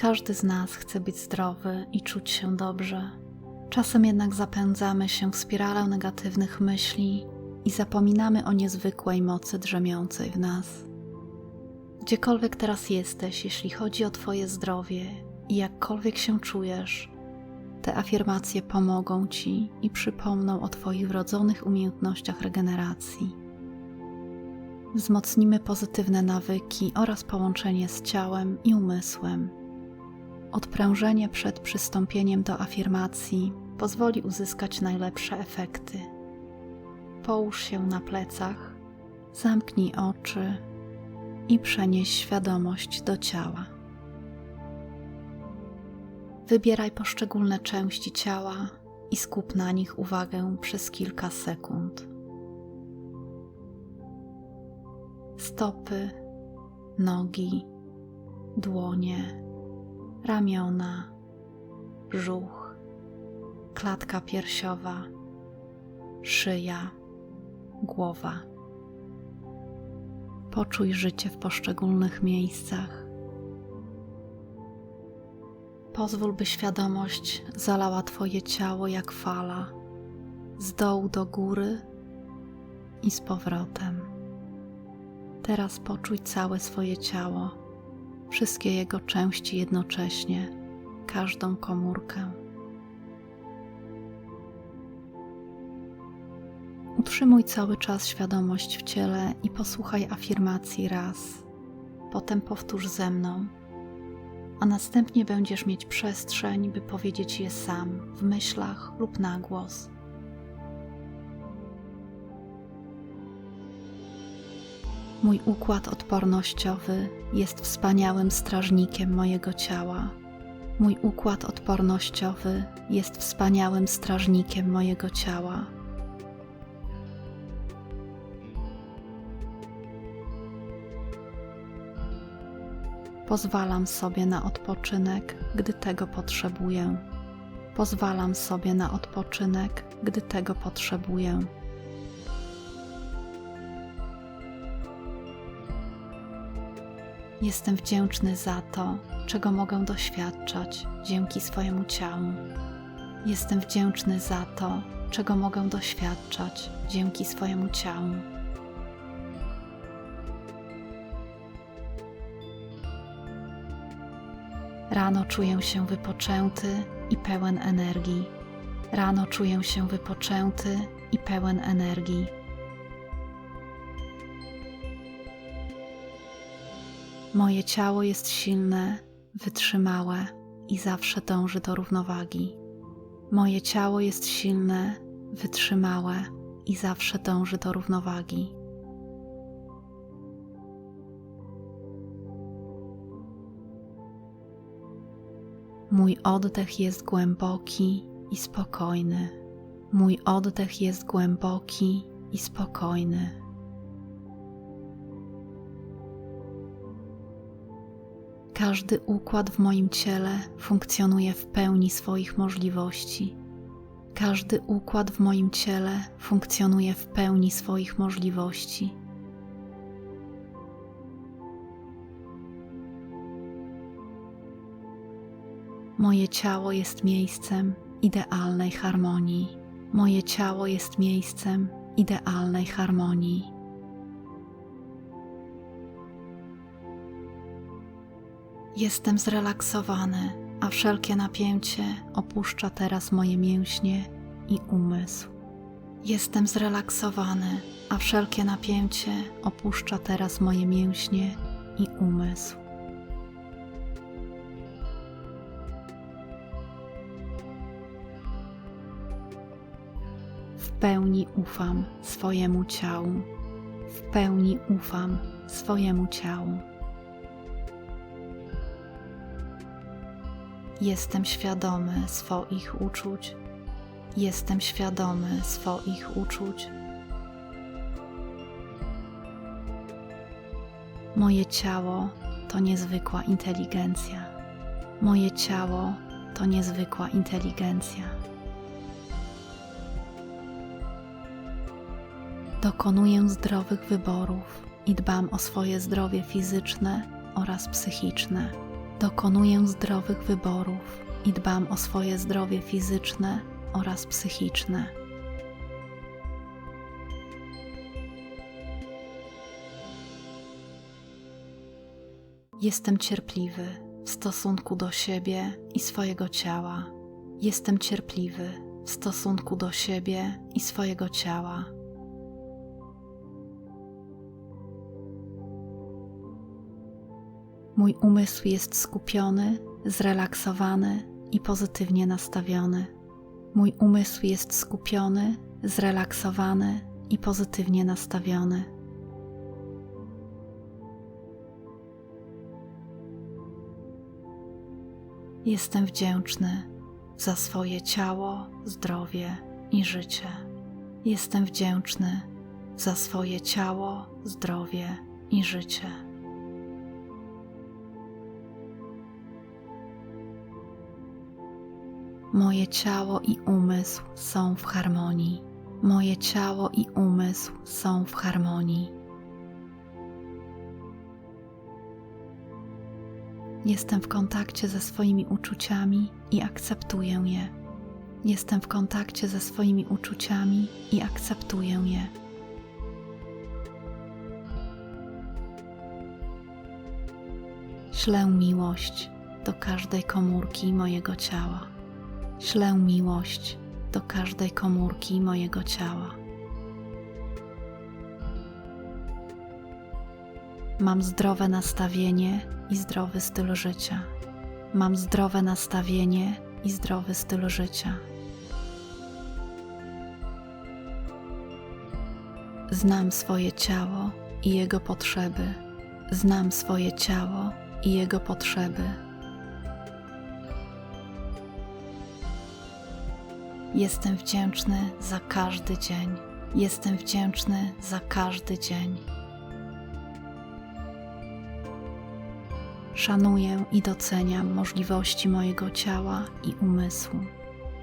Każdy z nas chce być zdrowy i czuć się dobrze. Czasem jednak zapędzamy się w spiralę negatywnych myśli i zapominamy o niezwykłej mocy drzemiącej w nas. Gdziekolwiek teraz jesteś, jeśli chodzi o Twoje zdrowie i jakkolwiek się czujesz, te afirmacje pomogą Ci i przypomną o Twoich wrodzonych umiejętnościach regeneracji. Wzmocnimy pozytywne nawyki oraz połączenie z ciałem i umysłem. Odprężenie przed przystąpieniem do afirmacji pozwoli uzyskać najlepsze efekty. Połóż się na plecach, zamknij oczy i przenieś świadomość do ciała. Wybieraj poszczególne części ciała i skup na nich uwagę przez kilka sekund. Stopy, nogi, dłonie, ramiona, brzuch, klatka piersiowa, szyja, głowa. Poczuj życie w poszczególnych miejscach. Pozwól, by świadomość zalała Twoje ciało jak fala, z dołu do góry i z powrotem. Teraz poczuj całe swoje ciało, wszystkie jego części jednocześnie, każdą komórkę. Utrzymuj cały czas świadomość w ciele i posłuchaj afirmacji raz. Potem powtórz ze mną, a następnie będziesz mieć przestrzeń, by powiedzieć je sam, w myślach lub na głos. Mój układ odpornościowy jest wspaniałym strażnikiem mojego ciała. Mój układ odpornościowy jest wspaniałym strażnikiem mojego ciała. Pozwalam sobie na odpoczynek, gdy tego potrzebuję. Pozwalam sobie na odpoczynek, gdy tego potrzebuję. Jestem wdzięczny za to, czego mogę doświadczać dzięki swojemu ciału. Jestem wdzięczny za to, czego mogę doświadczać dzięki swojemu ciału. Rano czuję się wypoczęty i pełen energii. Rano czuję się wypoczęty i pełen energii. Moje ciało jest silne, wytrzymałe i zawsze dąży do równowagi. Moje ciało jest silne, wytrzymałe i zawsze dąży do równowagi. Mój oddech jest głęboki i spokojny. Mój oddech jest głęboki i spokojny. Każdy układ w moim ciele funkcjonuje w pełni swoich możliwości. Każdy układ w moim ciele funkcjonuje w pełni swoich możliwości. Moje ciało jest miejscem idealnej harmonii. Moje ciało jest miejscem idealnej harmonii. Jestem zrelaksowany, a wszelkie napięcie opuszcza teraz moje mięśnie i umysł. Jestem zrelaksowany, a wszelkie napięcie opuszcza teraz moje mięśnie i umysł. W pełni ufam swojemu ciału. W pełni ufam swojemu ciału. Jestem świadomy swoich uczuć. Jestem świadomy swoich uczuć. Moje ciało to niezwykła inteligencja. Moje ciało to niezwykła inteligencja. Dokonuję zdrowych wyborów i dbam o swoje zdrowie fizyczne oraz psychiczne. Dokonuję zdrowych wyborów i dbam o swoje zdrowie fizyczne oraz psychiczne. Jestem cierpliwy w stosunku do siebie i swojego ciała. Jestem cierpliwy w stosunku do siebie i swojego ciała. Mój umysł jest skupiony, zrelaksowany i pozytywnie nastawiony. Mój umysł jest skupiony, zrelaksowany i pozytywnie nastawiony. Jestem wdzięczny za swoje ciało, zdrowie i życie. Jestem wdzięczny za swoje ciało, zdrowie i życie. Moje ciało i umysł są w harmonii. Moje ciało i umysł są w harmonii. Jestem w kontakcie ze swoimi uczuciami i akceptuję je. Jestem w kontakcie ze swoimi uczuciami i akceptuję je. Ślę miłość do każdej komórki mojego ciała. Ślę miłość do każdej komórki mojego ciała. Mam zdrowe nastawienie i zdrowy styl życia. Mam zdrowe nastawienie i zdrowy styl życia. Znam swoje ciało i jego potrzeby. Znam swoje ciało i jego potrzeby. Jestem wdzięczny za każdy dzień. Jestem wdzięczny za każdy dzień. Szanuję i doceniam możliwości mojego ciała i umysłu.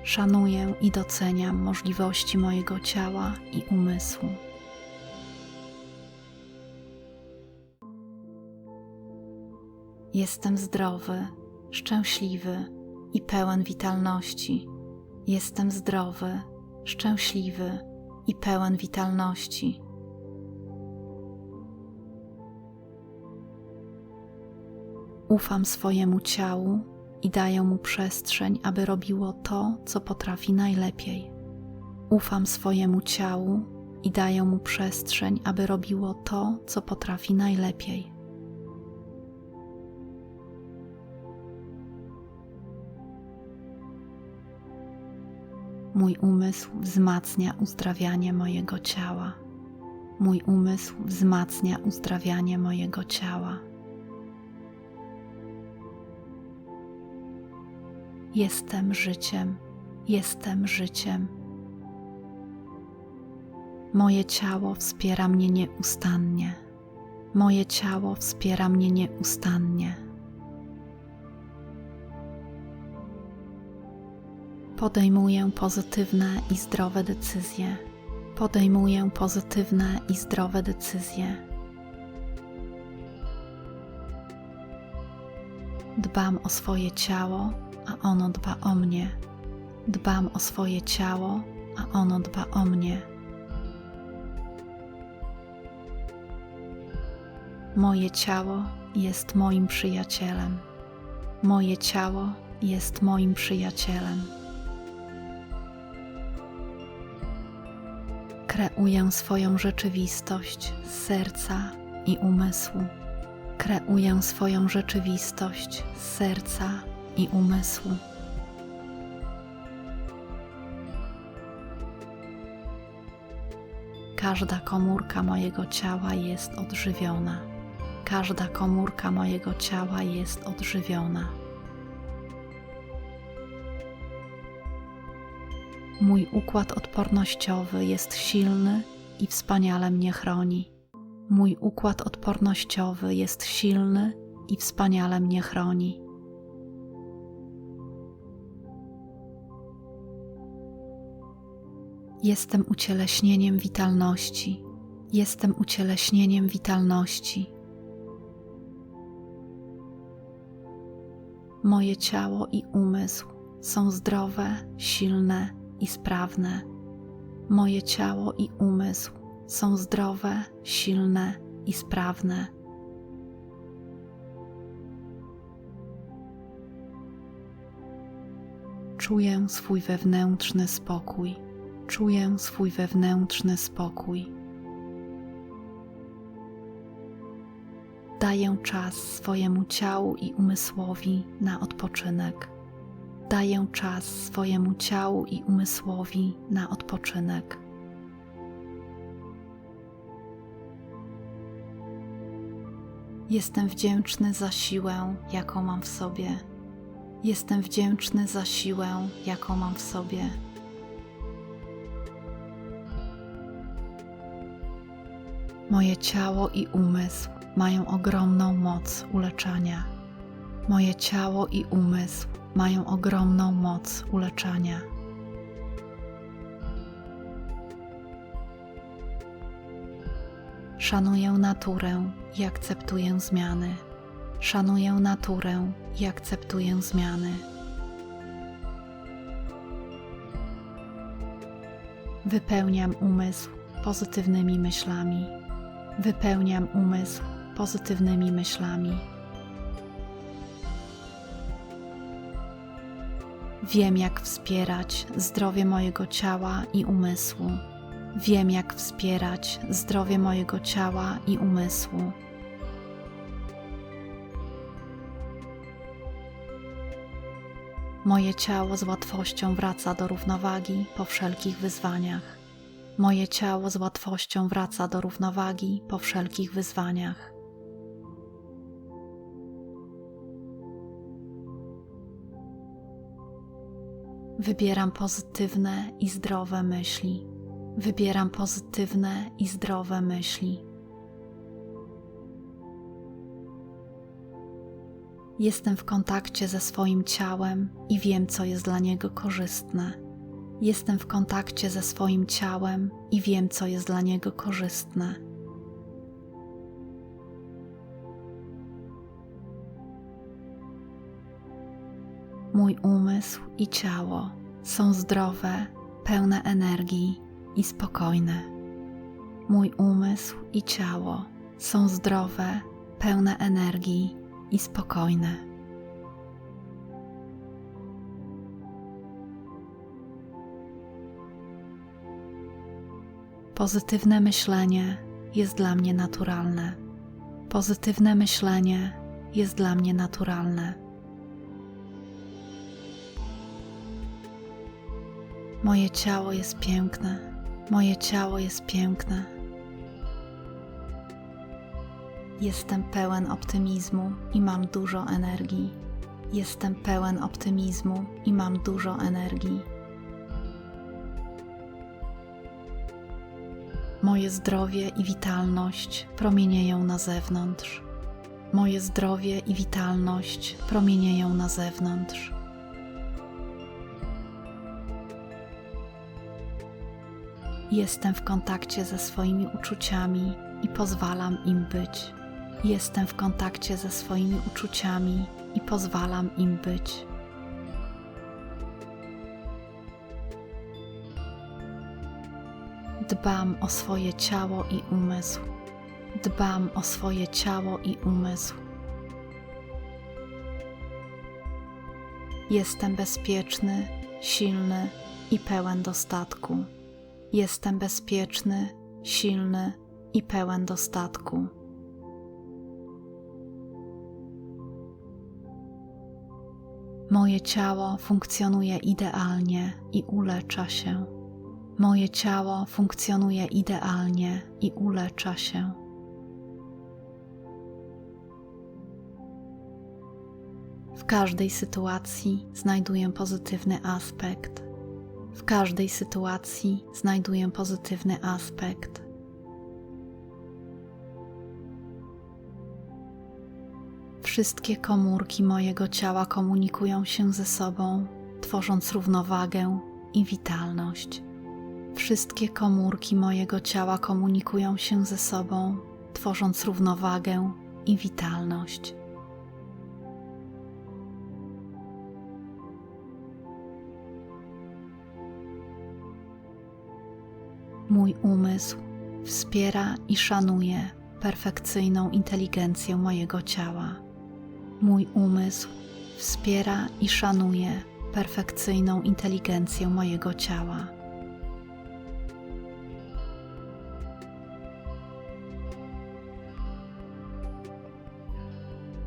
Szanuję i doceniam możliwości mojego ciała i umysłu. Jestem zdrowy, szczęśliwy i pełen witalności. Jestem zdrowy, szczęśliwy i pełen witalności. Ufam swojemu ciału i daję mu przestrzeń, aby robiło to, co potrafi najlepiej. Ufam swojemu ciału i daję mu przestrzeń, aby robiło to, co potrafi najlepiej. Mój umysł wzmacnia uzdrawianie mojego ciała. Mój umysł wzmacnia uzdrawianie mojego ciała. Jestem życiem, jestem życiem. Moje ciało wspiera mnie nieustannie. Moje ciało wspiera mnie nieustannie. Podejmuję pozytywne i zdrowe decyzje. Podejmuję pozytywne i zdrowe decyzje. Dbam o swoje ciało a ono dba o mnie. Dbam o swoje ciało, a ono dba o mnie. Moje ciało jest moim przyjacielem. Moje ciało jest moim przyjacielem. Kreuję swoją rzeczywistość z serca i umysłu. Kreuję swoją rzeczywistość z serca i umysłu. Każda komórka mojego ciała jest odżywiona. Każda komórka mojego ciała jest odżywiona. Mój układ odpornościowy jest silny i wspaniale mnie chroni. Mój układ odpornościowy jest silny i wspaniale mnie chroni. Jestem ucieleśnieniem witalności. Jestem ucieleśnieniem witalności. Moje ciało i umysł są zdrowe, silne i sprawne. Moje ciało i umysł są zdrowe, silne i sprawne. Czuję swój wewnętrzny spokój. Czuję swój wewnętrzny spokój. Daję czas swojemu ciału i umysłowi na odpoczynek. Daję czas swojemu ciału i umysłowi na odpoczynek. Jestem wdzięczny za siłę, jaką mam w sobie. Jestem wdzięczny za siłę, jaką mam w sobie. Moje ciało i umysł mają ogromną moc uleczania. Moje ciało i umysł mają ogromną moc uleczania. Szanuję naturę i akceptuję zmiany. Szanuję naturę i akceptuję zmiany. Wypełniam umysł pozytywnymi myślami. Wypełniam umysł pozytywnymi myślami. Wiem, jak wspierać zdrowie mojego ciała i umysłu. Wiem, jak wspierać zdrowie mojego ciała i umysłu. Moje ciało z łatwością wraca do równowagi po wszelkich wyzwaniach. Moje ciało z łatwością wraca do równowagi po wszelkich wyzwaniach. Wybieram pozytywne i zdrowe myśli. Wybieram pozytywne i zdrowe myśli. Jestem w kontakcie ze swoim ciałem i wiem, co jest dla niego korzystne. Jestem w kontakcie ze swoim ciałem i wiem, co jest dla niego korzystne. Mój umysł i ciało są zdrowe, pełne energii i spokojne. Mój umysł i ciało są zdrowe, pełne energii i spokojne. Pozytywne myślenie jest dla mnie naturalne. Pozytywne myślenie jest dla mnie naturalne. Moje ciało jest piękne. Moje ciało jest piękne. Jestem pełen optymizmu i mam dużo energii. Jestem pełen optymizmu i mam dużo energii. Moje zdrowie i witalność promienieją na zewnątrz. Moje zdrowie i witalność promienieją na zewnątrz. Jestem w kontakcie ze swoimi uczuciami i pozwalam im być. Jestem w kontakcie ze swoimi uczuciami i pozwalam im być. Dbam o swoje ciało i umysł. Dbam o swoje ciało i umysł. Jestem bezpieczny, silny i pełen dostatku. Jestem bezpieczny, silny i pełen dostatku. Moje ciało funkcjonuje idealnie i ulecza się. Moje ciało funkcjonuje idealnie i ulecza się. W każdej sytuacji znajduję pozytywny aspekt. W każdej sytuacji znajduję pozytywny aspekt. Wszystkie komórki mojego ciała komunikują się ze sobą, tworząc równowagę i witalność. Wszystkie komórki mojego ciała komunikują się ze sobą, tworząc równowagę i witalność. Mój umysł wspiera i szanuje perfekcyjną inteligencję mojego ciała. Mój umysł wspiera i szanuje perfekcyjną inteligencję mojego ciała.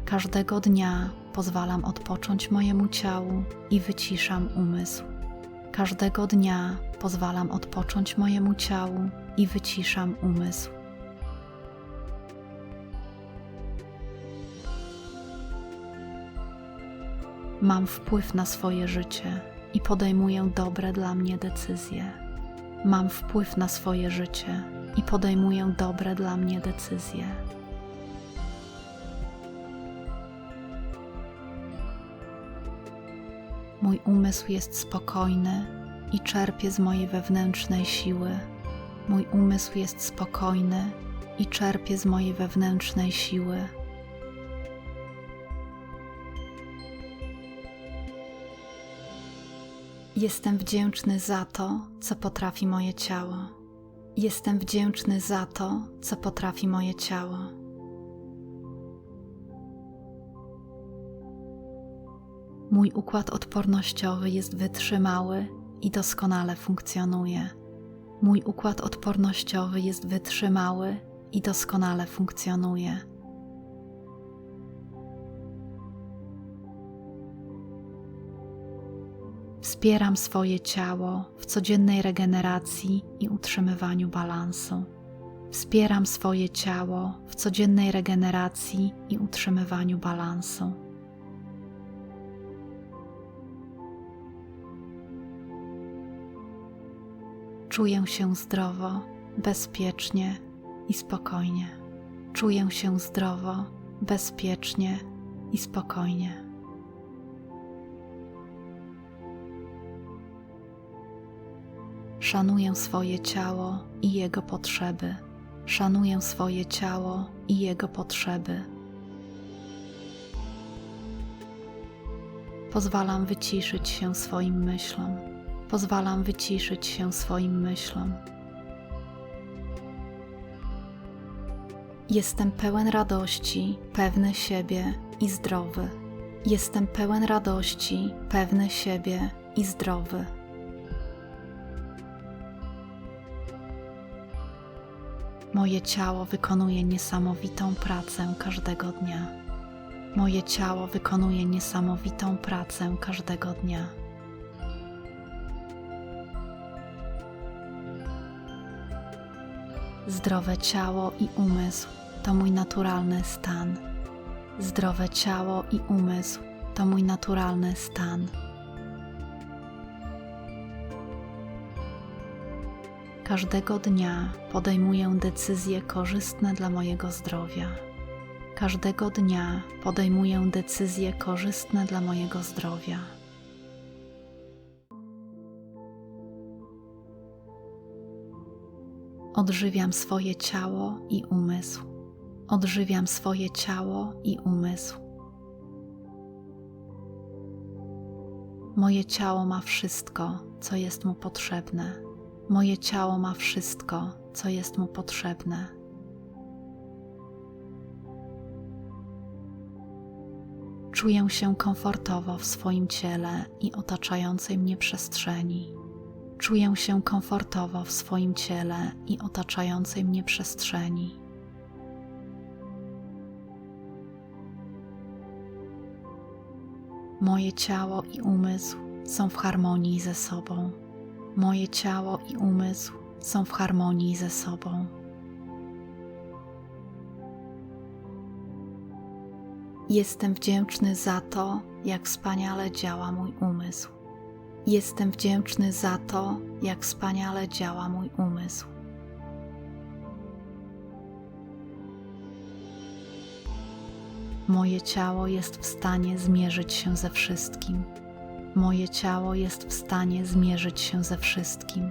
Każdego dnia pozwalam odpocząć mojemu ciału i wyciszam umysł. Każdego dnia pozwalam odpocząć mojemu ciału i wyciszam umysł. Mam wpływ na swoje życie i podejmuję dobre dla mnie decyzje. Mam wpływ na swoje życie i podejmuję dobre dla mnie decyzje. Mój umysł jest spokojny i czerpie z mojej wewnętrznej siły. Mój umysł jest spokojny i czerpie z mojej wewnętrznej siły. Jestem wdzięczny za to, co potrafi moje ciało. Jestem wdzięczny za to, co potrafi moje ciało. Mój układ odpornościowy jest wytrzymały i doskonale funkcjonuje. Mój układ odpornościowy jest wytrzymały i doskonale funkcjonuje. Wspieram swoje ciało w codziennej regeneracji i utrzymywaniu balansu. Wspieram swoje ciało w codziennej regeneracji i utrzymywaniu balansu. Czuję się zdrowo, bezpiecznie i spokojnie. Czuję się zdrowo, bezpiecznie i spokojnie. Szanuję swoje ciało i jego potrzeby. Szanuję swoje ciało i jego potrzeby. Pozwalam wyciszyć się swoim myślom. Pozwalam wyciszyć się swoim myślom. Jestem pełen radości, pewny siebie i zdrowy. Jestem pełen radości, pewny siebie i zdrowy. Moje ciało wykonuje niesamowitą pracę każdego dnia. Moje ciało wykonuje niesamowitą pracę każdego dnia. Zdrowe ciało i umysł to mój naturalny stan. Zdrowe ciało i umysł to mój naturalny stan. Każdego dnia podejmuję decyzje korzystne dla mojego zdrowia. Każdego dnia podejmuję decyzje korzystne dla mojego zdrowia. Odżywiam swoje ciało i umysł. Odżywiam swoje ciało i umysł. Moje ciało ma wszystko, co jest mu potrzebne. Moje ciało ma wszystko, co jest mu potrzebne. Czuję się komfortowo w swoim ciele i otaczającej mnie przestrzeni. Czuję się komfortowo w swoim ciele i otaczającej mnie przestrzeni. Moje ciało i umysł są w harmonii ze sobą. Moje ciało i umysł są w harmonii ze sobą. Jestem wdzięczny za to, jak wspaniale działa mój umysł. Jestem wdzięczny za to, jak wspaniale działa mój umysł. Moje ciało jest w stanie zmierzyć się ze wszystkim. Moje ciało jest w stanie zmierzyć się ze wszystkim.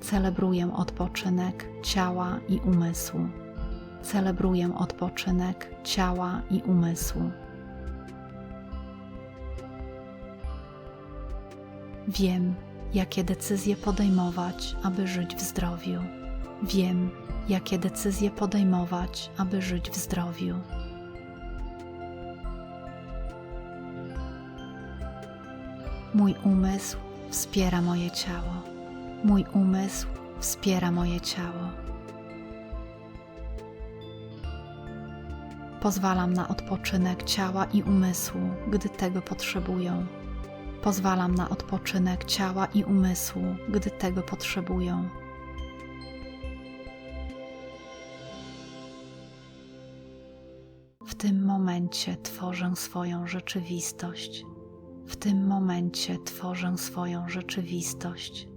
Celebruję odpoczynek ciała i umysłu. Celebruję odpoczynek ciała i umysłu. Wiem, jakie decyzje podejmować, aby żyć w zdrowiu. Wiem, jakie decyzje podejmować, aby żyć w zdrowiu. Mój umysł wspiera moje ciało. Mój umysł wspiera moje ciało. Pozwalam na odpoczynek ciała i umysłu, gdy tego potrzebują. Pozwalam na odpoczynek ciała i umysłu, gdy tego potrzebują. W tym momencie tworzę swoją rzeczywistość. W tym momencie tworzę swoją rzeczywistość.